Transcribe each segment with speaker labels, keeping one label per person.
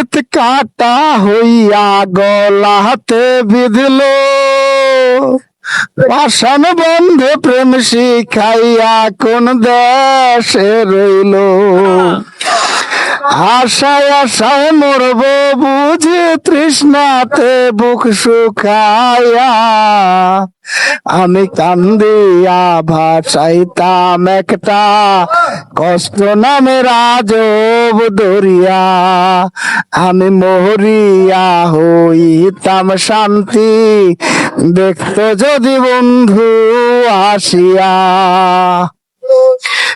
Speaker 1: পিরিত কাটা হইয়া গলাতে বিধল। পাষাণ বন্ধে প্রেম শিখাইয়া কোন দেশে রইল। আশায় আশায় মরব বুঝে তৃষ্ণাতে বুক শুকায়া। আমি কান্দিয়া ভাসাইতাম একটা কষ্ট নামে রাজব দরিয়া। আমি মরিয়া হইতাম শান্তি, দেখতো যদি বন্ধু আসিয়া।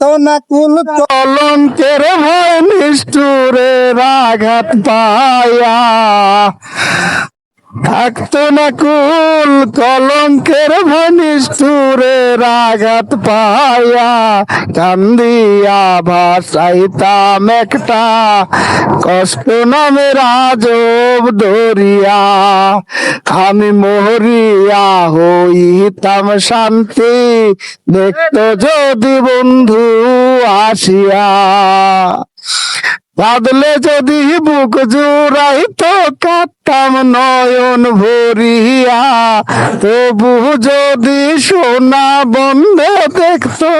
Speaker 1: নাকুল কলঙ্কের ভয় নিষ্ঠুরের আঘাত পায়া থাকতো না কুল, কলঙ্কের ভয় নিষ্ঠুরের আঘাত পায়া কান্দিয়া ভাসাইতাম একটা। কষ্ট নামে রাজব দরিয়া আমি মরিয়া হইতাম শান্তি, দেখতো যদি বন্ধু আসিয়া। বাদলে যদি বুক জুড়াই তো কাটতাম নয়ন ভরিয়া। তবু যদি সোনা বন্ধ দেখতো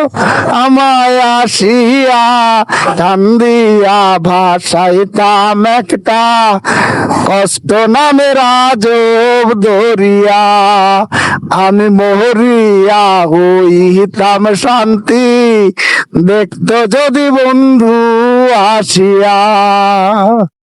Speaker 1: আমায় আসিয়া, কান্দিয়া ভাসাইতাম একটা কষ্ট নামে রাজব দরিয়া আমি মরিয়া হইতাম শান্তি, দেখতো যদি বন্ধু আসিয়া